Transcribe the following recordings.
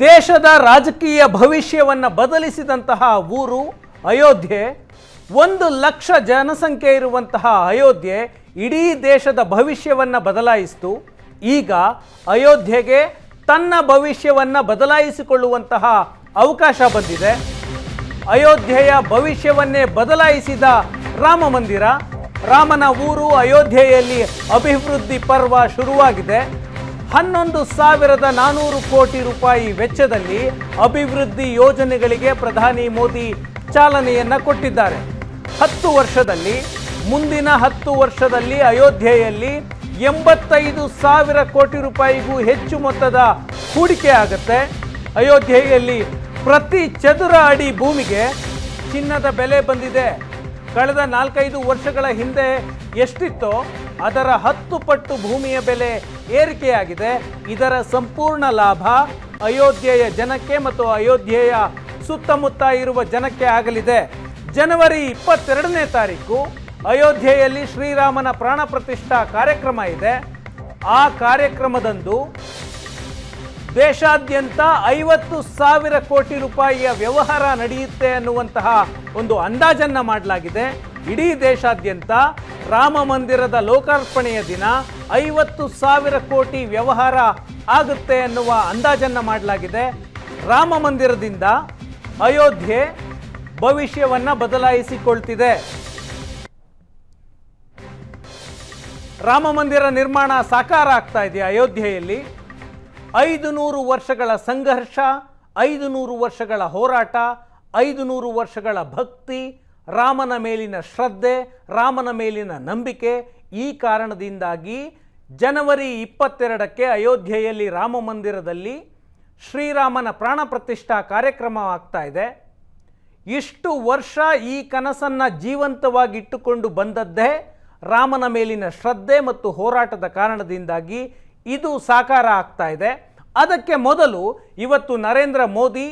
ದೇಶದ ರಾಜಕೀಯ ಭವಿಷ್ಯವನ್ನು ಬದಲಿಸಿದಂತಹ ಊರು ಅಯೋಧ್ಯೆ. ಒಂದು ಲಕ್ಷ ಜನಸಂಖ್ಯೆ ಇರುವಂತಹ ಅಯೋಧ್ಯೆ ಇಡೀ ದೇಶದ ಭವಿಷ್ಯವನ್ನು ಬದಲಾಯಿಸಿತು. ಈಗ ಅಯೋಧ್ಯೆಗೆ ತನ್ನ ಭವಿಷ್ಯವನ್ನು ಬದಲಾಯಿಸಿಕೊಳ್ಳುವಂತಹ ಅವಕಾಶ ಬಂದಿದೆ. ಅಯೋಧ್ಯೆಯ ಭವಿಷ್ಯವನ್ನೇ ಬದಲಾಯಿಸಿದ ರಾಮ ಮಂದಿರ, ರಾಮನ ಊರು ಅಯೋಧ್ಯೆಯಲ್ಲಿ ಅಭಿವೃದ್ಧಿ ಪರ್ವ ಶುರುವಾಗಿದೆ. ಹನ್ನೊಂದು ಸಾವಿರದ ನಾನೂರು ಕೋಟಿ ರೂಪಾಯಿ ವೆಚ್ಚದಲ್ಲಿ ಅಭಿವೃದ್ಧಿ ಯೋಜನೆಗಳಿಗೆ ಪ್ರಧಾನಿ ಮೋದಿ ಚಾಲನೆಯನ್ನ ಕೊಟ್ಟಿದ್ದಾರೆ. ಹತ್ತು ವರ್ಷದಲ್ಲಿ, ಮುಂದಿನ ಹತ್ತು ವರ್ಷದಲ್ಲಿ ಅಯೋಧ್ಯೆಯಲ್ಲಿ ಎಂಬತ್ತೈದು ಸಾವಿರ ಕೋಟಿ ರೂಪಾಯಿಗೂ ಹೆಚ್ಚು ಮೊತ್ತದ ಹೂಡಿಕೆ ಆಗುತ್ತೆ. ಅಯೋಧ್ಯೆಯಲ್ಲಿ ಪ್ರತಿ ಚದುರ ಅಡಿ ಭೂಮಿಗೆ ಚಿನ್ನದ ಬೆಲೆ ಬಂದಿದೆ. ಕಳೆದ ನಾಲ್ಕೈದು ವರ್ಷಗಳ ಹಿಂದೆ ಎಷ್ಟಿತ್ತೋ ಅದರ ಹತ್ತು ಪಟ್ಟು ಭೂಮಿಯ ಬೆಲೆ ಏರಿಕೆಯಾಗಿದೆ. ಇದರ ಸಂಪೂರ್ಣ ಲಾಭ ಅಯೋಧ್ಯೆಯ ಜನಕ್ಕೆ ಮತ್ತು ಅಯೋಧ್ಯೆಯ ಸುತ್ತಮುತ್ತ ಇರುವ ಜನಕ್ಕೆ ಆಗಲಿದೆ. ಜನವರಿ ಇಪ್ಪತ್ತೆರಡನೇ ತಾರೀಕು ಅಯೋಧ್ಯೆಯಲ್ಲಿ ಶ್ರೀರಾಮನ ಪ್ರಾಣ ಪ್ರತಿಷ್ಠಾ ಕಾರ್ಯಕ್ರಮ ಇದೆ. ಆ ಕಾರ್ಯಕ್ರಮದಂದು ದೇಶಾದ್ಯಂತ ಐವತ್ತು ಸಾವಿರ ಕೋಟಿ ರೂಪಾಯಿಯ ವ್ಯವಹಾರ ನಡೆಯುತ್ತೆ ಅನ್ನುವಂತಹ ಒಂದು ಅಂದಾಜನ್ನು ಮಾಡಲಾಗಿದೆ. ಇಡೀ ದೇಶಾದ್ಯಂತ ರಾಮ ಮಂದಿರದ ಲೋಕಾರ್ಪಣೆಯ ದಿನ ಐವತ್ತು ಸಾವಿರ ಕೋಟಿ ವ್ಯವಹಾರ ಆಗುತ್ತೆ ಎನ್ನುವ ಅಂದಾಜನ್ನು ಮಾಡಲಾಗಿದೆ. ರಾಮ ಮಂದಿರದಿಂದ ಅಯೋಧ್ಯೆ ಭವಿಷ್ಯವನ್ನು ಬದಲಾಯಿಸಿಕೊಳ್ತಿದೆ. ರಾಮ ಮಂದಿರ ನಿರ್ಮಾಣ ಸಾಕಾರ ಆಗ್ತಾ ಇದೆ ಅಯೋಧ್ಯೆಯಲ್ಲಿ. ಐದು ನೂರು ವರ್ಷಗಳ ಸಂಘರ್ಷ ಐದು ನೂರು ವರ್ಷಗಳ ಹೋರಾಟ ಐದು ನೂರು ವರ್ಷಗಳ ಭಕ್ತಿ ರಾಮನ ಮೇಲಿನ ಶ್ರದ್ಧೆ, ರಾಮನ ಮೇಲಿನ ನಂಬಿಕೆ ಈ ಕಾರಣದಿಂದಾಗಿ ಜನವರಿ ಇಪ್ಪತ್ತೆರಡಕ್ಕೆ ಅಯೋಧ್ಯೆಯಲ್ಲಿ ರಾಮ ಮಂದಿರದಲ್ಲಿ ಶ್ರೀರಾಮನ ಪ್ರಾಣ ಪ್ರತಿಷ್ಠಾ ಕಾರ್ಯಕ್ರಮ ಆಗ್ತಾ ಇದೆ. ಇಷ್ಟು ವರ್ಷ ಈ ಕನಸನ್ನು ಜೀವಂತವಾಗಿ ಇಟ್ಟುಕೊಂಡು ಬಂದದ್ದೇ ರಾಮನ ಮೇಲಿನ ಶ್ರದ್ಧೆ ಮತ್ತು ಹೋರಾಟದ ಕಾರಣದಿಂದಾಗಿ ಇದು ಸಾಕಾರ ಆಗ್ತಾ ಇದೆ. ಅದಕ್ಕೆ ಮೊದಲು ಇವತ್ತು ನರೇಂದ್ರ ಮೋದಿ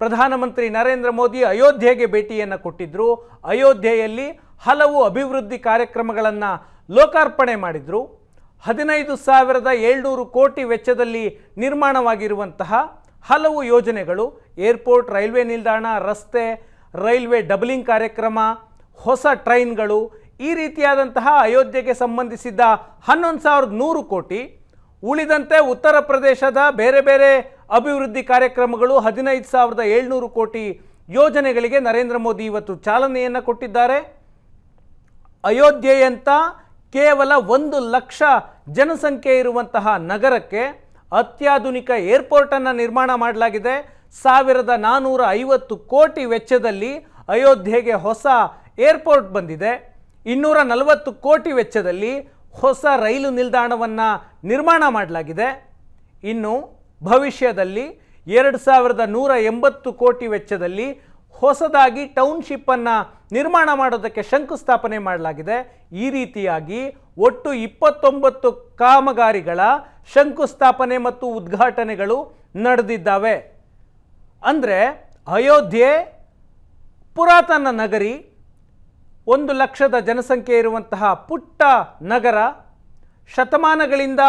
ಪ್ರಧಾನಮಂತ್ರಿ ನರೇಂದ್ರ ಮೋದಿ ಅಯೋಧ್ಯೆಗೆ ಭೇಟಿಯನ್ನು ಕೊಟ್ಟಿದ್ದರು ಅಯೋಧ್ಯೆಯಲ್ಲಿ ಹಲವು ಅಭಿವೃದ್ಧಿ ಕಾರ್ಯಕ್ರಮಗಳನ್ನು ಲೋಕಾರ್ಪಣೆ ಮಾಡಿದರು. ಹದಿನೈದು ಸಾವಿರದ ಏಳ್ನೂರು ಕೋಟಿ ವೆಚ್ಚದಲ್ಲಿ ನಿರ್ಮಾಣವಾಗಿರುವಂತಹ ಹಲವು ಯೋಜನೆಗಳು, ಏರ್ಪೋರ್ಟ್, ರೈಲ್ವೆ ನಿಲ್ದಾಣ, ರಸ್ತೆ, ರೈಲ್ವೆ ಡಬಲಿಂಗ್ ಕಾರ್ಯಕ್ರಮ, ಹೊಸ ಟ್ರೈನ್ಗಳು, ಈ ರೀತಿಯಾದಂತಹ ಅಯೋಧ್ಯೆಗೆ ಸಂಬಂಧಿಸಿದ ಹನ್ನೊಂದು ಸಾವಿರದ ನೂರು ಕೋಟಿ, ಉಳಿದಂತೆ ಉತ್ತರ ಪ್ರದೇಶದ ಬೇರೆ ಬೇರೆ ಅಭಿವೃದ್ಧಿ ಕಾರ್ಯಕ್ರಮಗಳು ಹದಿನೈದು ಸಾವಿರದ ಏಳ್ನೂರು ಕೋಟಿ ಯೋಜನೆಗಳಿಗೆ ನರೇಂದ್ರ ಮೋದಿ ಇವತ್ತು ಚಾಲನೆಯನ್ನು ಕೊಟ್ಟಿದ್ದಾರೆ. ಅಯೋಧ್ಯೆಯಂತ ಕೇವಲ ಒಂದು ಲಕ್ಷ ಜನಸಂಖ್ಯೆ ಇರುವಂತಹ ನಗರಕ್ಕೆ ಅತ್ಯಾಧುನಿಕ ಏರ್ಪೋರ್ಟನ್ನು ನಿರ್ಮಾಣ ಮಾಡಲಾಗಿದೆ. ಸಾವಿರದ ನಾನ್ನೂರ ಐವತ್ತು ಕೋಟಿ ವೆಚ್ಚದಲ್ಲಿ ಅಯೋಧ್ಯೆಗೆ ಹೊಸ ಏರ್ಪೋರ್ಟ್ ಬಂದಿದೆ. ಇನ್ನೂರ ನಲವತ್ತು ಕೋಟಿ ವೆಚ್ಚದಲ್ಲಿ ಹೊಸ ರೈಲು ನಿಲ್ದಾಣವನ್ನು ನಿರ್ಮಾಣ ಮಾಡಲಾಗಿದೆ. ಇನ್ನು ಭವಿಷ್ಯದಲ್ಲಿ ಎರಡು ಸಾವಿರದ ನೂರ ಎಂಬತ್ತು ಕೋಟಿ ವೆಚ್ಚದಲ್ಲಿ ಹೊಸದಾಗಿ ಟೌನ್ಶಿಪ್ಪನ್ನು ನಿರ್ಮಾಣ ಮಾಡೋದಕ್ಕೆ ಶಂಕುಸ್ಥಾಪನೆ ಮಾಡಲಾಗಿದೆ. ಈ ರೀತಿಯಾಗಿ ಒಟ್ಟು ಇಪ್ಪತ್ತೊಂಬತ್ತು ಕಾಮಗಾರಿಗಳ ಶಂಕುಸ್ಥಾಪನೆ ಮತ್ತು ಉದ್ಘಾಟನೆಗಳು ನಡೆದಿದ್ದಾವೆ. ಅಂದರೆ ಅಯೋಧ್ಯೆ, ಪುರಾತನ ನಗರಿ, ಒಂದು ಲಕ್ಷದ ಜನಸಂಖ್ಯೆ ಇರುವಂತಹ ಪುಟ್ಟ ನಗರ ಶತಮಾನಗಳಿಂದ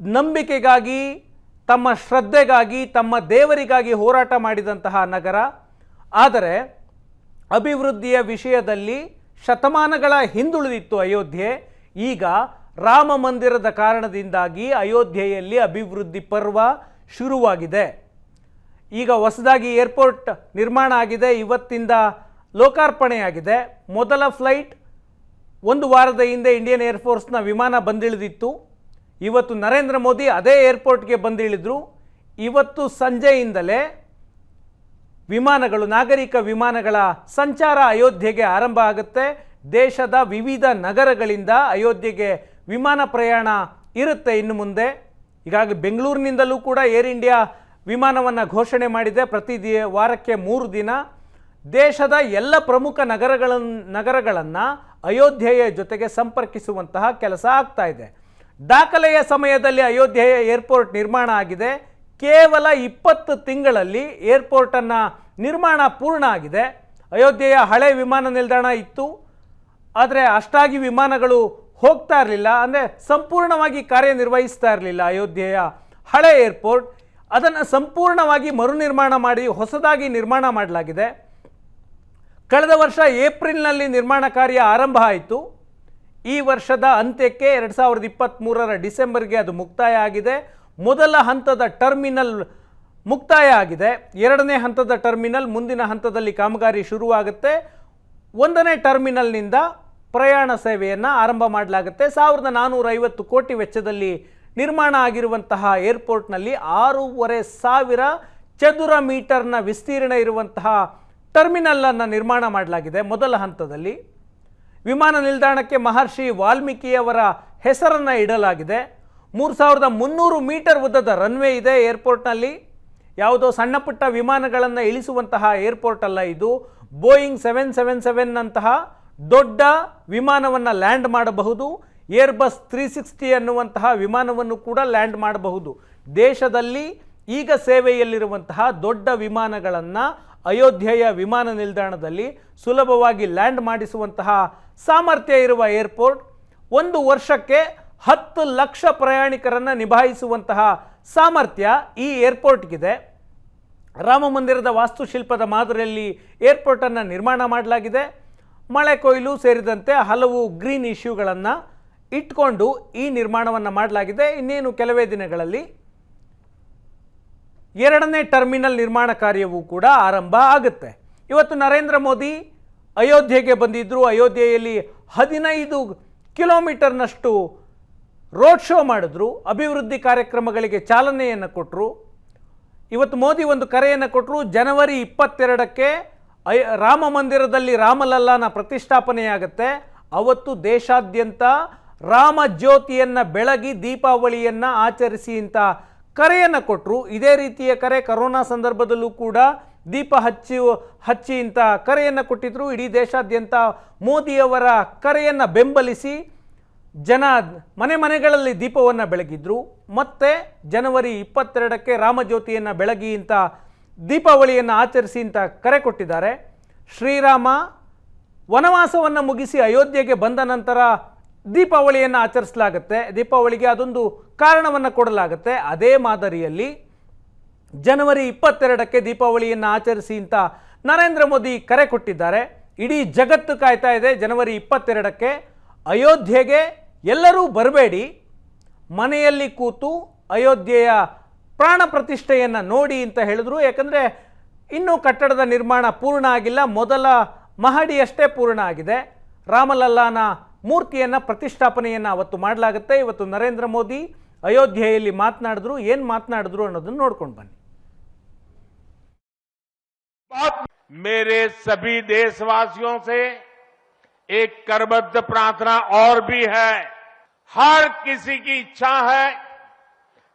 ನಂಬಿಕೆಗಾಗಿ ತಮ್ಮ ಶ್ರದ್ಧೆಗಾಗಿ, ತಮ್ಮ ದೇವರಿಗಾಗಿ ಹೋರಾಟ ಮಾಡಿದಂತಹ ನಗರ. ಆದರೆ ಅಭಿವೃದ್ಧಿಯ ವಿಷಯದಲ್ಲಿ ಶತಮಾನಗಳ ಹಿಂದುಳಿದಿತ್ತು ಅಯೋಧ್ಯೆ. ಈಗ ರಾಮ ಮಂದಿರದ ಕಾರಣದಿಂದಾಗಿ ಅಯೋಧ್ಯೆಯಲ್ಲಿ ಅಭಿವೃದ್ಧಿ ಪರ್ವ ಶುರುವಾಗಿದೆ. ಈಗ ಹೊಸದಾಗಿ ಏರ್ಪೋರ್ಟ್ ನಿರ್ಮಾಣ ಆಗಿದೆ, ಇವತ್ತಿಂದ ಲೋಕಾರ್ಪಣೆಯಾಗಿದೆ. ಮೊದಲ ಫ್ಲೈಟ್ ಒಂದು ವಾರದ ಹಿಂದೆ ಇಂಡಿಯನ್ ಏರ್ಫೋರ್ಸ್ನ ವಿಮಾನ ಬಂದಿಳಿದಿತ್ತು. ಇವತ್ತು ನರೇಂದ್ರ ಮೋದಿ ಅದೇ ಏರ್ಪೋರ್ಟ್ಗೆ ಬಂದಿಳಿದ್ರು. ಇವತ್ತು ಸಂಜೆಯಿಂದಲೇ ವಿಮಾನಗಳು, ನಾಗರಿಕ ವಿಮಾನಗಳ ಸಂಚಾರ ಅಯೋಧ್ಯೆಗೆ ಆರಂಭ ಆಗುತ್ತೆ. ದೇಶದ ವಿವಿಧ ನಗರಗಳಿಂದ ಅಯೋಧ್ಯೆಗೆ ವಿಮಾನ ಪ್ರಯಾಣ ಇರುತ್ತೆ ಇನ್ನು ಮುಂದೆ. ಹೀಗಾಗಿ ಬೆಂಗಳೂರಿನಿಂದಲೂ ಕೂಡ ಏರ್ ಇಂಡಿಯಾ ವಿಮಾನವನ್ನು ಘೋಷಣೆ ಮಾಡಿದೆ ಪ್ರತಿ ವಾರಕ್ಕೆ ಮೂರು ದಿನ. ದೇಶದ ಎಲ್ಲ ಪ್ರಮುಖ ನಗರಗಳನ್ನು ನಗರಗಳನ್ನು ಅಯೋಧ್ಯೆಯ ಜೊತೆಗೆ ಸಂಪರ್ಕಿಸುವಂತಹ ಕೆಲಸ ಆಗ್ತಾ ಇದೆ. ದಾಖಲೆಯ ಸಮಯದಲ್ಲಿ ಅಯೋಧ್ಯೆಯ ಏರ್ಪೋರ್ಟ್ ನಿರ್ಮಾಣ ಆಗಿದೆ. ಕೇವಲ ಇಪ್ಪತ್ತು ತಿಂಗಳಲ್ಲಿ ಏರ್ಪೋರ್ಟನ್ನು ನಿರ್ಮಾಣ ಪೂರ್ಣ ಆಗಿದೆ. ಅಯೋಧ್ಯೆಯ ಹಳೆ ವಿಮಾನ ನಿಲ್ದಾಣ ಇತ್ತು. ಆದರೆ ಅಷ್ಟಾಗಿ ವಿಮಾನಗಳು ಹೋಗ್ತಾ ಇರಲಿಲ್ಲ. ಅಂದರೆ ಸಂಪೂರ್ಣವಾಗಿ ಕಾರ್ಯನಿರ್ವಹಿಸ್ತಾ ಇರಲಿಲ್ಲ ಅಯೋಧ್ಯೆಯ ಹಳೆ ಏರ್ಪೋರ್ಟ್. ಅದನ್ನು ಸಂಪೂರ್ಣವಾಗಿ ಮರುನಿರ್ಮಾಣ ಮಾಡಿ ಹೊಸದಾಗಿ ನಿರ್ಮಾಣ ಮಾಡಲಾಗಿದೆ. ಕಳೆದ ವರ್ಷ ಏಪ್ರಿಲ್ನಲ್ಲಿ ನಿರ್ಮಾಣ ಕಾರ್ಯ ಆರಂಭ ಆಯಿತು. ಈ ವರ್ಷದ ಅಂತ್ಯಕ್ಕೆ ಎರಡು ಸಾವಿರದ ಇಪ್ಪತ್ತ್ಮೂರರ ಡಿಸೆಂಬರ್ಗೆ ಅದು ಮುಕ್ತಾಯ ಆಗಿದೆ. ಮೊದಲ ಹಂತದ ಟರ್ಮಿನಲ್ ಮುಕ್ತಾಯ ಆಗಿದೆ. ಎರಡನೇ ಹಂತದ ಟರ್ಮಿನಲ್ ಮುಂದಿನ ಹಂತದಲ್ಲಿ ಕಾಮಗಾರಿ ಶುರುವಾಗುತ್ತೆ. ಒಂದನೇ ಟರ್ಮಿನಲ್ನಿಂದ ಪ್ರಯಾಣ ಸೇವೆಯನ್ನು ಆರಂಭ ಮಾಡಲಾಗುತ್ತೆ. ಸಾವಿರದ ನಾನ್ನೂರ ಐವತ್ತು ಕೋಟಿ ವೆಚ್ಚದಲ್ಲಿ ನಿರ್ಮಾಣ ಆಗಿರುವಂತಹ ಏರ್ಪೋರ್ಟ್ನಲ್ಲಿ ಆರೂವರೆ ಸಾವಿರ ಚದುರ ಮೀಟರ್ನ ವಿಸ್ತೀರ್ಣ ಇರುವಂತಹ ಟರ್ಮಿನಲನ್ನು ನಿರ್ಮಾಣ ಮಾಡಲಾಗಿದೆ ಮೊದಲ ಹಂತದಲ್ಲಿ. ವಿಮಾನ ನಿಲ್ದಾಣಕ್ಕೆ ಮಹರ್ಷಿ ವಾಲ್ಮೀಕಿಯವರ ಹೆಸರನ್ನು ಇಡಲಾಗಿದೆ. ಮೂರು ಸಾವಿರದ ಮುನ್ನೂರು ಮೀಟರ್ ಉದ್ದದ ರನ್ವೇ ಇದೆ ಏರ್ಪೋರ್ಟ್ನಲ್ಲಿ. ಯಾವುದೋ ಸಣ್ಣ ಪುಟ್ಟ ವಿಮಾನಗಳನ್ನು ಇಳಿಸುವಂತಹ ಏರ್ಪೋರ್ಟ್ ಅಲ್ಲ ಇದು. ಬೋಯಿಂಗ್ ಸೆವೆನ್ ಸೆವೆನ್ ಸೆವೆನ್ ಅಂತಹ ದೊಡ್ಡ ವಿಮಾನವನ್ನು ಲ್ಯಾಂಡ್ ಮಾಡಬಹುದು. ಏರ್ಬಸ್ ತ್ರೀ ಸಿಕ್ಸ್ಟಿ ಅನ್ನುವಂತಹ ವಿಮಾನವನ್ನು ಕೂಡ ಲ್ಯಾಂಡ್ ಮಾಡಬಹುದು. ದೇಶದಲ್ಲಿ ಈಗ ಸೇವೆಯಲ್ಲಿರುವಂತಹ ದೊಡ್ಡ ವಿಮಾನಗಳನ್ನು ಅಯೋಧ್ಯೆಯ ವಿಮಾನ ನಿಲ್ದಾಣದಲ್ಲಿ ಸುಲಭವಾಗಿ ಲ್ಯಾಂಡ್ ಮಾಡಿಸುವಂತಹ ಸಾಮರ್ಥ್ಯ ಇರುವ ಏರ್ಪೋರ್ಟ್ ಒಂದು ವರ್ಷಕ್ಕೆ ಹತ್ತು ಲಕ್ಷ ಪ್ರಯಾಣಿಕರನ್ನು ನಿಭಾಯಿಸುವಂತಹ ಸಾಮರ್ಥ್ಯ ಈ ಏರ್ಪೋರ್ಟ್ಗಿದೆ. ರಾಮ ಮಂದಿರದ ವಾಸ್ತುಶಿಲ್ಪದ ಮಾದರಿಯಲ್ಲಿ ಏರ್ಪೋರ್ಟನ್ನು ನಿರ್ಮಾಣ ಮಾಡಲಾಗಿದೆ. ಮಳೆ ಕೊಯ್ಲು ಸೇರಿದಂತೆ ಹಲವು ಗ್ರೀನ್ ಇಶ್ಯೂಗಳನ್ನು ಇಟ್ಕೊಂಡು ಈ ನಿರ್ಮಾಣವನ್ನು ಮಾಡಲಾಗಿದೆ. ಇನ್ನೇನು ಕೆಲವೇ ದಿನಗಳಲ್ಲಿ ಎರಡನೇ ಟರ್ಮಿನಲ್ ನಿರ್ಮಾಣ ಕಾರ್ಯವೂ ಕೂಡ ಆರಂಭ ಆಗುತ್ತೆ. ಇವತ್ತು ನರೇಂದ್ರ ಮೋದಿ ಅಯೋಧ್ಯೆಗೆ ಬಂದಿದ್ದರು ಅಯೋಧ್ಯೆಯಲ್ಲಿ ಹದಿನೈದು ಕಿಲೋಮೀಟರ್ನಷ್ಟು ರೋಡ್ ಶೋ ಮಾಡಿದ್ರು. ಅಭಿವೃದ್ಧಿ ಕಾರ್ಯಕ್ರಮಗಳಿಗೆ ಚಾಲನೆಯನ್ನು ಕೊಟ್ಟರು ಇವತ್ತು ಮೋದಿ ಒಂದು ಕರೆಯನ್ನು ಕೊಟ್ಟರು ಜನವರಿ ಇಪ್ಪತ್ತೆರಡಕ್ಕೆ ಅಯ ರಾಮ ಮಂದಿರದಲ್ಲಿ ರಾಮಲಲ್ಲಾನ ಪ್ರತಿಷ್ಠಾಪನೆಯಾಗುತ್ತೆ. ಅವತ್ತು ದೇಶಾದ್ಯಂತ ರಾಮ ಜ್ಯೋತಿಯನ್ನು ಬೆಳಗಿ ದೀಪಾವಳಿಯನ್ನು ಆಚರಿಸಿ ಅಂತ ಕರೆಯನ್ನು ಕೊಟ್ಟರು ಇದೇ ರೀತಿಯ ಕರೆ ಕರೋನಾ ಸಂದರ್ಭದಲ್ಲೂ ಕೂಡ ದೀಪ ಹಚ್ಚಿ ಹಚ್ಚಿ ಇಂಥ ಕರೆಯನ್ನು ಕೊಟ್ಟಿದ್ರು. ಇಡೀ ದೇಶಾದ್ಯಂತ ಮೋದಿಯವರ ಕರೆಯನ್ನು ಬೆಂಬಲಿಸಿ ಜನ ಮನೆ ಮನೆಗಳಲ್ಲಿ ದೀಪವನ್ನು ಬೆಳಗಿದ್ರು. ಮತ್ತೆ ಜನವರಿ ಇಪ್ಪತ್ತೆರಡಕ್ಕೆ ರಾಮಜ್ಯೋತಿಯನ್ನು ಬೆಳಗಿ ಇಂಥ ದೀಪಾವಳಿಯನ್ನು ಆಚರಿಸಿ ಅಂತ ಕರೆ ಕೊಟ್ಟಿದ್ದಾರೆ. ಶ್ರೀರಾಮ ವನವಾಸವನ್ನು ಮುಗಿಸಿ ಅಯೋಧ್ಯೆಗೆ ಬಂದ ನಂತರ ದೀಪಾವಳಿಯನ್ನು ಆಚರಿಸಲಾಗುತ್ತೆ. ದೀಪಾವಳಿಗೆ ಅದೊಂದು ಕಾರಣವನ್ನು ಕೊಡಲಾಗುತ್ತೆ. ಅದೇ ಮಾದರಿಯಲ್ಲಿ ಜನವರಿ ಇಪ್ಪತ್ತೆರಡಕ್ಕೆ ದೀಪಾವಳಿಯನ್ನು ಆಚರಿಸಿ ಅಂತ ನರೇಂದ್ರ ಮೋದಿ ಕರೆ ಕೊಟ್ಟಿದ್ದಾರೆ. ಇಡೀ ಜಗತ್ತು ಕಾಯ್ತಾ ಇದೆ ಜನವರಿ ಇಪ್ಪತ್ತೆರಡಕ್ಕೆ. ಅಯೋಧ್ಯೆಗೆ ಎಲ್ಲರೂ ಬರಬೇಡಿ. ಮನೆಯಲ್ಲಿ ಕೂತು ಅಯೋಧ್ಯೆಯ ಪ್ರಾಣ ಪ್ರತಿಷ್ಠೆಯನ್ನು ನೋಡಿ ಅಂತ ಹೇಳಿದ್ರು. ಯಾಕಂದರೆ ಇನ್ನೂ ಕಟ್ಟಡದ ನಿರ್ಮಾಣ ಪೂರ್ಣ ಆಗಿಲ್ಲ. ಮೊದಲ ಮಹಡಿಯಷ್ಟೇ ಪೂರ್ಣ ಆಗಿದೆ. ರಾಮಲಲ್ಲಾನ ಮೂರ್ತಿಯನ್ನು ಪ್ರತಿಷ್ಠಾಪನೆಯನ್ನು ಅವತ್ತು ಮಾಡಲಾಗುತ್ತೆ. ಇವತ್ತು ನರೇಂದ್ರ ಮೋದಿ ಅಯೋಧ್ಯೆಯಲ್ಲಿ ಮಾತನಾಡಿದ್ರು. ಏನು ಮಾತನಾಡಿದ್ರು ಅನ್ನೋದನ್ನು ನೋಡ್ಕೊಂಡು ಬನ್ನಿ. मेरे सभी देशवासियों से एक करबद्ध प्रार्थना और भी है। हर किसी की इच्छा है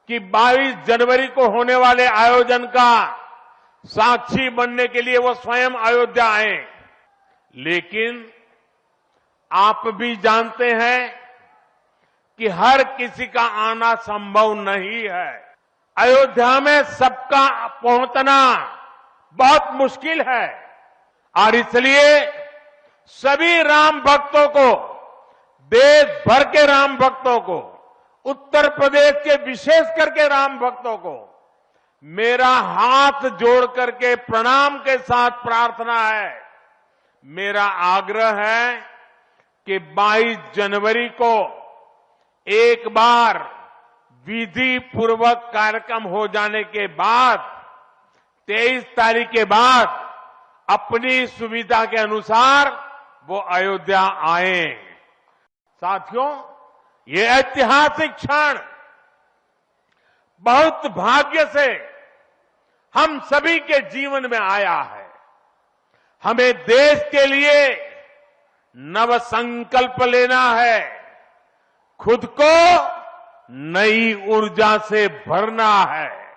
कि 22 जनवरी को होने वाले आयोजन का साक्षी बनने के लिए वो स्वयं अयोध्या आए। लेकिन आप भी जानते हैं कि हर किसी का आना संभव नहीं है। अयोध्या में सबका पहुँचना बहुत मुश्किल है। और इसलिए सभी राम भक्तों को, देश भर के राम भक्तों को, उत्तर प्रदेश के विशेष करके राम भक्तों को, मेरा हाथ जोड़ करके प्रणाम के साथ प्रार्थना है। मेरा आग्रह है कि 22 जनवरी को एक बार विधि पूर्वक कार्यक्रम हो जाने के बाद 23 तारीख के बाद अपनी सुविधा के अनुसार वो अयोध्या आए। साथियों, ये ऐतिहासिक क्षण बहुत भाग्य से हम सभी के जीवन में आया है। हमें देश के लिए नव संकल्प लेना है। खुद को नई ऊर्जा से भरना है।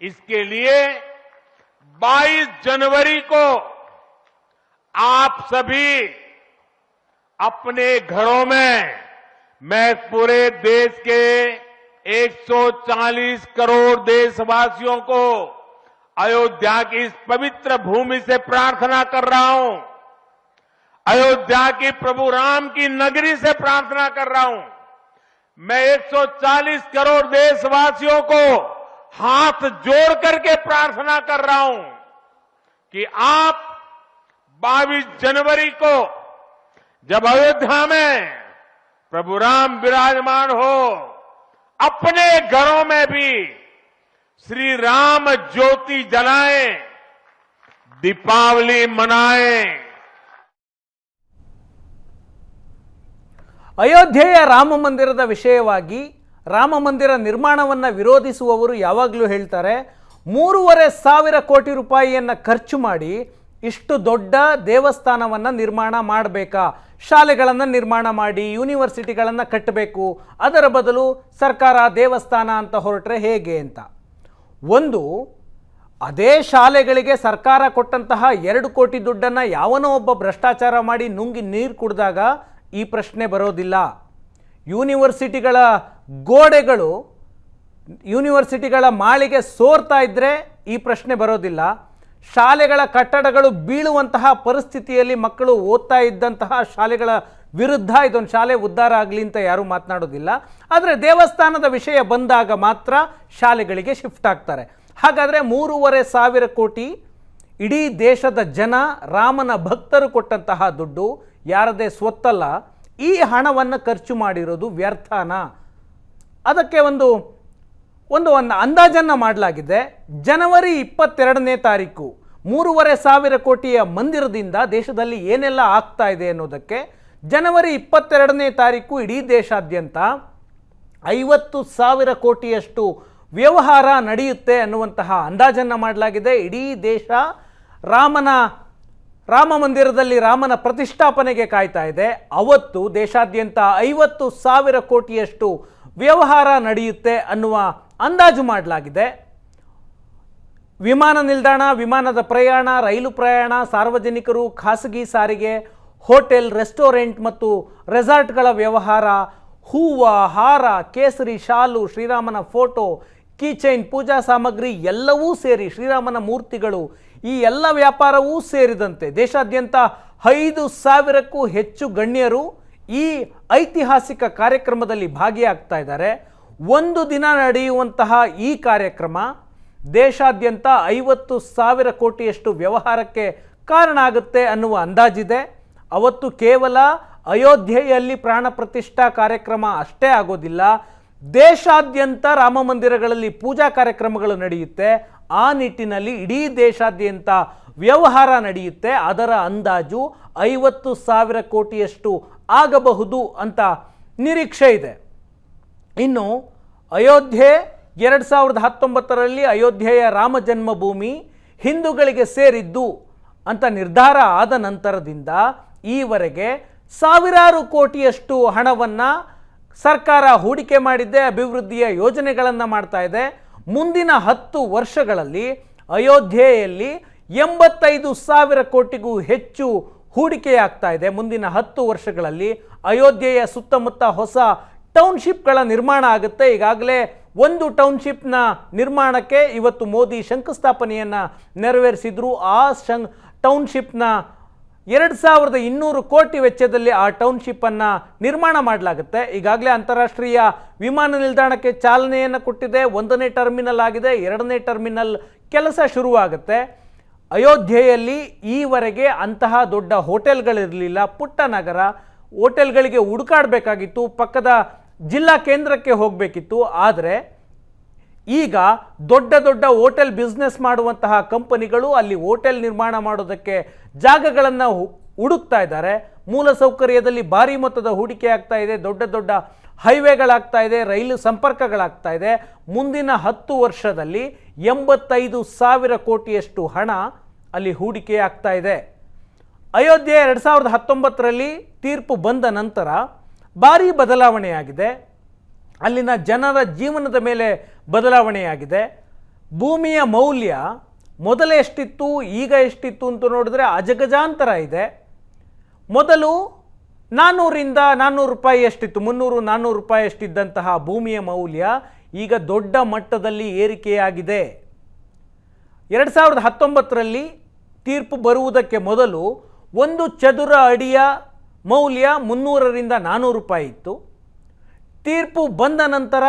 इसके लिए 22 जनवरी को आप सभी अपने घरों में, मैं पूरे देश के 140 करोड़ देशवासियों को अयोध्या की इस पवित्र भूमि से प्रार्थना कर रहा हूँ। अयोध्या की प्रभु राम की नगरी से प्रार्थना कर रहा हूँ। मैं 140 करोड़ देशवासियों को हाथ जोड़ करके प्रार्थना कर रहा हूं कि आप 22 जनवरी को जब अयोध्या में प्रभु राम विराजमान हो अपने घरों में भी श्री राम ज्योति जलाएं दीपावली मनाएं ಅಯೋಧ್ಯೆಯ ರಾಮ ಮಂದಿರದ ವಿಷಯವಾಗಿ ರಾಮ ಮಂದಿರ ನಿರ್ಮಾಣವನ್ನು ವಿರೋಧಿಸುವವರು ಯಾವಾಗಲೂ ಹೇಳ್ತಾರೆ, ಮೂರುವರೆ ಸಾವಿರ ಕೋಟಿ ರೂಪಾಯಿಯನ್ನು ಖರ್ಚು ಮಾಡಿ ಇಷ್ಟು ದೊಡ್ಡ ದೇವಸ್ಥಾನವನ್ನು ನಿರ್ಮಾಣ ಮಾಡಬೇಕಾ? ಶಾಲೆಗಳನ್ನು ನಿರ್ಮಾಣ ಮಾಡಿ, ಯೂನಿವರ್ಸಿಟಿಗಳನ್ನು ಕಟ್ಟಬೇಕು, ಅದರ ಬದಲು ಸರ್ಕಾರ ದೇವಸ್ಥಾನ ಅಂತ ಹೊರಟ್ರೆ ಹೇಗೆ ಅಂತ? ಒಂದು, ಅದೇ ಶಾಲೆಗಳಿಗೆ ಸರ್ಕಾರ ಕೊಟ್ಟಂತಹ ಎರಡು ಕೋಟಿ ದುಡ್ಡನ್ನು ಯಾವನೋ ಒಬ್ಬ ಭ್ರಷ್ಟಾಚಾರ ಮಾಡಿ ನುಂಗಿ ನೀರು ಕುಡಿದಾಗ ಈ ಪ್ರಶ್ನೆ ಬರೋದಿಲ್ಲ. ಯೂನಿವರ್ಸಿಟಿಗಳ ಗೋಡೆಗಳು, ಯೂನಿವರ್ಸಿಟಿಗಳ ಮಾಳಿಗೆ ಸೋರ್ತಾ ಇದ್ದರೆ ಈ ಪ್ರಶ್ನೆ ಬರೋದಿಲ್ಲ. ಶಾಲೆಗಳ ಕಟ್ಟಡಗಳು ಬೀಳುವಂತಹ ಪರಿಸ್ಥಿತಿಯಲ್ಲಿ ಮಕ್ಕಳು ಓದ್ತಾ ಇದ್ದಂತಹ ಶಾಲೆಗಳ ವಿರುದ್ಧ ಇದೊಂದು ಶಾಲೆ ಉದ್ಧಾರ ಆಗಲಿ ಅಂತ ಯಾರೂ ಮಾತನಾಡೋದಿಲ್ಲ. ಆದರೆ ದೇವಸ್ಥಾನದ ವಿಷಯ ಬಂದಾಗ ಮಾತ್ರ ಶಾಲೆಗಳಿಗೆ ಶಿಫ್ಟ್ ಆಗ್ತಾರೆ. ಹಾಗಾದರೆ ಮೂರುವರೆ ಸಾವಿರ ಕೋಟಿ ಇಡೀ ದೇಶದ ಜನ ರಾಮನ ಭಕ್ತರು ಕೊಟ್ಟಂತಹ ದುಡ್ಡು ಯಾರದೇ ಸ್ವತ್ತಲ್ಲ. ಈ ಹಣವನ್ನು ಖರ್ಚು ಮಾಡಿರೋದು ವ್ಯರ್ಥನ? ಅದಕ್ಕೆ ಒಂದು ಒಂದು ಒಂದು ಅಂದಾಜನ್ನು ಮಾಡಲಾಗಿದೆ. ಜನವರಿ ಇಪ್ಪತ್ತೆರಡನೇ ತಾರೀಕು, ಮೂರುವರೆ ಸಾವಿರ ಕೋಟಿಯ ಮಂದಿರದಿಂದ ದೇಶದಲ್ಲಿ ಏನೆಲ್ಲ ಆಗ್ತಾ ಇದೆ ಅನ್ನೋದಕ್ಕೆ ಜನವರಿ ಇಪ್ಪತ್ತೆರಡನೇ ತಾರೀಕು ಇಡೀ ದೇಶಾದ್ಯಂತ ಐವತ್ತು ಸಾವಿರ ಕೋಟಿಯಷ್ಟು ವ್ಯವಹಾರ ನಡೆಯುತ್ತೆ ಅನ್ನುವಂತಹ ಅಂದಾಜನ್ನು ಮಾಡಲಾಗಿದೆ. ಇಡೀ ದೇಶ ರಾಮನ ರಾಮ ಮಂದಿರದಲ್ಲಿ ರಾಮನ ಪ್ರತಿಷ್ಠಾಪನೆಗೆ ಕಾಯ್ತಾ ಇದೆ. ಅವತ್ತು ದೇಶಾದ್ಯಂತ ಐವತ್ತು ಸಾವಿರ ಕೋಟಿಯಷ್ಟು ವ್ಯವಹಾರ ನಡೆಯುತ್ತೆ ಅನ್ನುವ ಅಂದಾಜು ಮಾಡಲಾಗಿದೆ. ವಿಮಾನ ನಿಲ್ದಾಣ, ವಿಮಾನದ ಪ್ರಯಾಣ, ರೈಲು ಪ್ರಯಾಣ, ಸಾರ್ವಜನಿಕರು ಖಾಸಗಿ ಸಾರಿಗೆ, ಹೋಟೆಲ್, ರೆಸ್ಟೋರೆಂಟ್ ಮತ್ತು ರೆಸಾರ್ಟ್ಗಳ ವ್ಯವಹಾರ, ಹೂವು, ಹಾರ, ಕೇಸರಿ, ಶಾಲು, ಶ್ರೀರಾಮನ ಫೋಟೋ, ಕೀಚೈನ್, ಪೂಜಾ ಸಾಮಗ್ರಿ ಎಲ್ಲವೂ ಸೇರಿ ಶ್ರೀರಾಮನ ಮೂರ್ತಿಗಳು ಈ ಎಲ್ಲ ವ್ಯಾಪಾರವೂ ಸೇರಿದಂತೆ ದೇಶಾದ್ಯಂತ ಐದು ಸಾವಿರಕ್ಕೂ ಹೆಚ್ಚು ಗಣ್ಯರು ಈ ಐತಿಹಾಸಿಕ ಕಾರ್ಯಕ್ರಮದಲ್ಲಿ ಭಾಗಿಯಾಗ್ತಾ ಇದ್ದಾರೆ. ಒಂದು ದಿನ ನಡೆಯುವಂತಹ ಈ ಕಾರ್ಯಕ್ರಮ ದೇಶಾದ್ಯಂತ ಐವತ್ತು ಸಾವಿರ ಕೋಟಿಯಷ್ಟು ವ್ಯವಹಾರಕ್ಕೆ ಕಾರಣ ಆಗುತ್ತೆ ಅನ್ನುವ ಅಂದಾಜಿದೆ. ಅವತ್ತು ಕೇವಲ ಅಯೋಧ್ಯೆಯಲ್ಲಿ ಪ್ರಾಣ ಪ್ರತಿಷ್ಠಾ ಕಾರ್ಯಕ್ರಮ ಅಷ್ಟೇ ಆಗೋದಿಲ್ಲ. ದೇಶಾದ್ಯಂತ ರಾಮ ಮಂದಿರಗಳಲ್ಲಿ ಪೂಜಾ ಕಾರ್ಯಕ್ರಮಗಳು ನಡೆಯುತ್ತೆ. ಆ ನಿಟ್ಟಿನಲ್ಲಿ ಇಡೀ ದೇಶಾದ್ಯಂತ ವ್ಯವಹಾರ ನಡೆಯುತ್ತೆ. ಅದರ ಅಂದಾಜು ಐವತ್ತು ಸಾವಿರ ಕೋಟಿಯಷ್ಟು ಆಗಬಹುದು ಅಂತ ನಿರೀಕ್ಷೆ ಇದೆ. ಇನ್ನು ಅಯೋಧ್ಯೆ ಎರಡು ಸಾವಿರದ ಹತ್ತೊಂಬತ್ತರಲ್ಲಿ ಅಯೋಧ್ಯೆಯ ರಾಮ ಜನ್ಮಭೂಮಿ ಹಿಂದೂಗಳಿಗೆ ಸೇರಿದ್ದು ಅಂತ ನಿರ್ಧಾರ ಆದ ನಂತರದಿಂದ ಈವರೆಗೆ ಸಾವಿರಾರು ಕೋಟಿಯಷ್ಟು ಹಣವನ್ನು ಸರ್ಕಾರ ಹೂಡಿಕೆ ಮಾಡಿದ್ದೆ, ಅಭಿವೃದ್ಧಿಯ ಯೋಜನೆಗಳನ್ನು ಮಾಡ್ತಾ ಇದೆ. ಮುಂದಿನ ಹತ್ತು ವರ್ಷಗಳಲ್ಲಿ ಅಯೋಧ್ಯೆಯಲ್ಲಿ ಎಂಬತ್ತೈದು ಸಾವಿರ ಕೋಟಿಗೂ ಹೆಚ್ಚು ಹೂಡಿಕೆಯಾಗ್ತಾ ಇದೆ. ಮುಂದಿನ ಹತ್ತು ವರ್ಷಗಳಲ್ಲಿ ಅಯೋಧ್ಯೆಯ ಸುತ್ತಮುತ್ತ ಹೊಸ ಟೌನ್ಶಿಪ್ಗಳ ನಿರ್ಮಾಣ ಆಗುತ್ತೆ. ಈಗಾಗಲೇ ಒಂದು ಟೌನ್ಶಿಪ್ನ ನಿರ್ಮಾಣಕ್ಕೆ ಇವತ್ತು ಮೋದಿ ಶಂಕುಸ್ಥಾಪನೆಯನ್ನು ನೆರವೇರಿಸಿದ್ರು. ಆ ಶಂ, ಟೌನ್ಶಿಪ್ನ ಎರಡು ಸಾವಿರದ ಇನ್ನೂರು ಕೋಟಿ ವೆಚ್ಚದಲ್ಲಿ ಆ ಟೌನ್ಶಿಪ್ಪನ್ನು ನಿರ್ಮಾಣ ಮಾಡಲಾಗುತ್ತೆ. ಈಗಾಗಲೇ ಅಂತಾರಾಷ್ಟ್ರೀಯ ವಿಮಾನ ನಿಲ್ದಾಣಕ್ಕೆ ಚಾಲನೆಯನ್ನು ಕೊಟ್ಟಿದೆ. ಒಂದನೇ ಟರ್ಮಿನಲ್ ಆಗಿದೆ. ಎರಡನೇ ಟರ್ಮಿನಲ್ ಕೆಲಸ ಶುರುವಾಗುತ್ತೆ. ಅಯೋಧ್ಯೆಯಲ್ಲಿ ಈವರೆಗೆ ಅಂತಹ ದೊಡ್ಡ ಹೋಟೆಲ್ಗಳಿರಲಿಲ್ಲ. ಪುಟ್ಟ ನಗರ ಹೋಟೆಲ್ಗಳಿಗೆ ಹುಡುಕಾಡಬೇಕಾಗಿತ್ತು. ಪಕ್ಕದ ಜಿಲ್ಲಾ ಕೇಂದ್ರಕ್ಕೆ ಹೋಗಬೇಕಿತ್ತು. ಆದರೆ ಈಗ ದೊಡ್ಡ ದೊಡ್ಡ ಹೋಟೆಲ್ ಬಿಸ್ನೆಸ್ ಮಾಡುವಂತಹ ಕಂಪನಿಗಳು ಅಲ್ಲಿ ಹೋಟೆಲ್ ನಿರ್ಮಾಣ ಮಾಡೋದಕ್ಕೆ ಜಾಗಗಳನ್ನು ಹುಡುಕ್ತಾ ಇದ್ದಾರೆ. ಮೂಲಸೌಕರ್ಯದಲ್ಲಿ ಭಾರಿ ಮೊತ್ತದ ಹೂಡಿಕೆ ಆಗ್ತಾ ಇದೆ, ದೊಡ್ಡ ದೊಡ್ಡ ಹೈವೇಗಳಾಗ್ತಾ ಇದೆ, ರೈಲು ಸಂಪರ್ಕಗಳಾಗ್ತಾ ಇದೆ. ಮುಂದಿನ ಹತ್ತು ವರ್ಷದಲ್ಲಿ ಎಂಬತ್ತೈದು ಸಾವಿರ ಕೋಟಿಯಷ್ಟು ಹಣ ಅಲ್ಲಿ ಹೂಡಿಕೆ ಆಗ್ತಾ ಇದೆ. ಅಯೋಧ್ಯೆ ಎರಡು ಸಾವಿರದ ಹತ್ತೊಂಬತ್ತರಲ್ಲಿ ತೀರ್ಪು ಬಂದ ನಂತರ ಭಾರೀ ಬದಲಾವಣೆಯಾಗಿದೆ. ಅಲ್ಲಿನ ಜನರ ಜೀವನದ ಮೇಲೆ ಬದಲಾವಣೆಯಾಗಿದೆ. ಭೂಮಿಯ ಮೌಲ್ಯ ಮೊದಲು ಎಷ್ಟಿತ್ತು ಈಗ ಎಷ್ಟಿತ್ತು ಅಂತ ನೋಡಿದ್ರೆ ಅಜಗಜಾಂತರ ಇದೆ. ಮೊದಲು ನಾನ್ನೂರಿಂದ ನಾನ್ನೂರು ರೂಪಾಯಿ ಎಷ್ಟಿತ್ತು, ಮುನ್ನೂರು ನಾನ್ನೂರು ರೂಪಾಯಿ ಎಷ್ಟಿದ್ದಂತಹ ಭೂಮಿಯ ಮೌಲ್ಯ ಈಗ ದೊಡ್ಡ ಮಟ್ಟದಲ್ಲಿ ಏರಿಕೆಯಾಗಿದೆ. ಎರಡು ಸಾವಿರದ ಹತ್ತೊಂಬತ್ತರಲ್ಲಿ ತೀರ್ಪು ಬರುವುದಕ್ಕೆ ಮೊದಲು ಒಂದು ಚದುರ ಅಡಿಯ ಮೌಲ್ಯ ಮುನ್ನೂರರಿಂದ ನಾನ್ನೂರು ರೂಪಾಯಿ ಇತ್ತು. ತೀರ್ಪು ಬಂದ ನಂತರ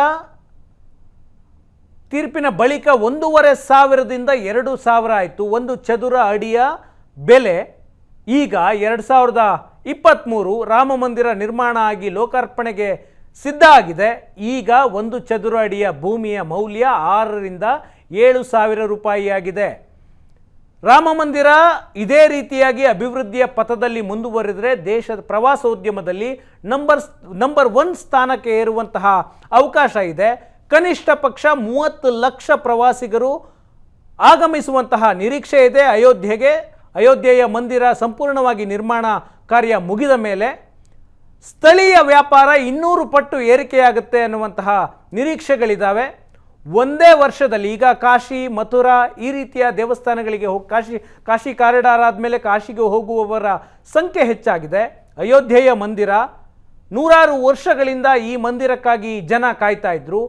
ತೀರ್ಪಿನ ಬಳಿಕ ಒಂದೂವರೆ ಸಾವಿರದಿಂದ ಎರಡು ಸಾವಿರ ಆಯಿತು. ಒಂದು ಚದುರ ಅಡಿಯ ಬೆಲೆ ಈಗ ಎರಡು ಸಾವಿರದ ಇಪ್ಪತ್ತ್ಮೂರು ರಾಮ ಮಂದಿರ ನಿರ್ಮಾಣ ಆಗಿ ಲೋಕಾರ್ಪಣೆಗೆ ಸಿದ್ಧ ಆಗಿದೆ. ಈಗ ಒಂದು ಚದುರ ಅಡಿಯ ಭೂಮಿಯ ಮೌಲ್ಯ ಆರರಿಂದ ಏಳು ಸಾವಿರ ರೂಪಾಯಿಯಾಗಿದೆ ರಾಮ ಮಂದಿರ ಇದೇ ರೀತಿಯಾಗಿ ಅಭಿವೃದ್ಧಿಯ ಪಥದಲ್ಲಿ ಮುಂದುವರಿದರೆ ದೇಶದ ಪ್ರವಾಸೋದ್ಯಮದಲ್ಲಿ ನಂಬರ್ ನಂಬರ್ ಒನ್ ಸ್ಥಾನಕ್ಕೆ ಏರುವಂತಹ ಅವಕಾಶ ಇದೆ. ಕನಿಷ್ಠ ಪಕ್ಷ ಮೂವತ್ತು ಲಕ್ಷ ಪ್ರವಾಸಿಗರು ಆಗಮಿಸುವಂತಹ ನಿರೀಕ್ಷೆ ಇದೆ. ಅಯೋಧ್ಯೆಗೆ, ಅಯೋಧ್ಯೆಯ ಮಂದಿರ ಸಂಪೂರ್ಣವಾಗಿ ನಿರ್ಮಾಣ ಕಾರ್ಯ ಮುಗಿದ ಮೇಲೆ ಸ್ಥಳೀಯ ವ್ಯಾಪಾರ ಇನ್ನೂರು ಪಟ್ಟು ಏರಿಕೆಯಾಗುತ್ತೆ ಅನ್ನುವಂತಹ ನಿರೀಕ್ಷೆಗಳಿದ್ದಾವೆ. ಒಂದೇ ವರ್ಷದಲ್ಲಿ ಈಗ ಕಾಶಿ, ಮಥುರಾ ಈ ರೀತಿಯ ದೇವಸ್ಥಾನಗಳಿಗೆ ಹೋಗಿ, ಕಾಶಿ ಕಾಶಿ ಕಾರಿಡಾರ್ ಆದಮೇಲೆ ಕಾಶಿಗೆ ಹೋಗುವವರ ಸಂಖ್ಯೆ ಹೆಚ್ಚಾಗಿದೆ. ಅಯೋಧ್ಯೆಯ ಮಂದಿರ ನೂರಾರು ವರ್ಷಗಳಿಂದ ಈ ಮಂದಿರಕ್ಕಾಗಿ ಜನ ಕಾಯ್ತಾ ಇದ್ರು.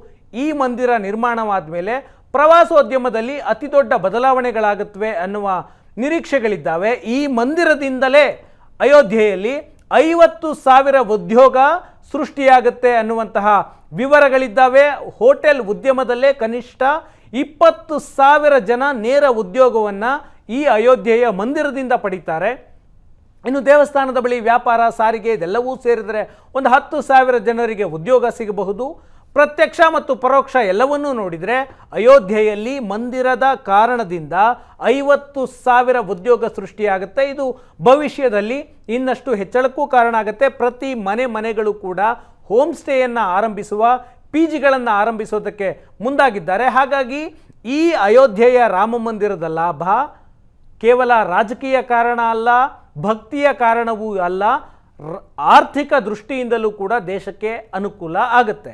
ಈ ಮಂದಿರ ನಿರ್ಮಾಣವಾದ ಮೇಲೆ ಪ್ರವಾಸೋದ್ಯಮದಲ್ಲಿ ಅತಿ ದೊಡ್ಡ ಬದಲಾವಣೆಗಳಾಗುತ್ತವೆ ಅನ್ನುವ ನಿರೀಕ್ಷೆಗಳಿದ್ದಾವೆ. ಈ ಮಂದಿರದಿಂದಲೇ ಅಯೋಧ್ಯೆಯಲ್ಲಿ ಐವತ್ತು ಸಾವಿರ ಉದ್ಯೋಗ ಸೃಷ್ಟಿಯಾಗುತ್ತೆ ಅನ್ನುವಂತಹ ವಿವರಗಳಿದ್ದಾವೆ. ಹೋಟೆಲ್ ಉದ್ಯಮದಲ್ಲೇ ಕನಿಷ್ಠ ಇಪ್ಪತ್ತು ಸಾವಿರ ಜನ ನೇರ ಉದ್ಯೋಗವನ್ನು ಈ ಅಯೋಧ್ಯೆಯ ಮಂದಿರದಿಂದ ಪಡೀತಾರೆ. ಇನ್ನು ದೇವಸ್ಥಾನದ ಬಳಿ ವ್ಯಾಪಾರ, ಸಾರಿಗೆ ಇದೆಲ್ಲವೂ ಸೇರಿದರೆ ಒಂದು ಹತ್ತು ಸಾವಿರ ಜನರಿಗೆ ಉದ್ಯೋಗ ಸಿಗಬಹುದು. ಪ್ರತ್ಯಕ್ಷ ಮತ್ತು ಪರೋಕ್ಷ ಎಲ್ಲವನ್ನೂ ನೋಡಿದರೆ ಅಯೋಧ್ಯೆಯಲ್ಲಿ ಮಂದಿರದ ಕಾರಣದಿಂದ ಐವತ್ತು ಸಾವಿರ ಉದ್ಯೋಗ ಸೃಷ್ಟಿಯಾಗುತ್ತೆ. ಇದು ಭವಿಷ್ಯದಲ್ಲಿ ಇನ್ನಷ್ಟು ಹೆಚ್ಚಳಕ್ಕೂ ಕಾರಣ ಆಗುತ್ತೆ. ಪ್ರತಿ ಮನೆ ಮನೆಗಳು ಕೂಡ ಹೋಮ್ ಸ್ಟೇಯನ್ನು ಆರಂಭಿಸುವ ಪಿ ಜಿಗಳನ್ನು ಆರಂಭಿಸೋದಕ್ಕೆ ಮುಂದಾಗಿದ್ದಾರೆ. ಹಾಗಾಗಿ ಈ ಅಯೋಧ್ಯೆಯ ರಾಮ ಮಂದಿರದ ಲಾಭ ಕೇವಲ ರಾಜಕೀಯ ಕಾರಣ ಅಲ್ಲ, ಭಕ್ತಿಯ ಕಾರಣವೂ ಅಲ್ಲ ಆರ್ಥಿಕ ದೃಷ್ಟಿಯಿಂದಲೂ ಕೂಡ ದೇಶಕ್ಕೆ ಅನುಕೂಲ ಆಗುತ್ತೆ.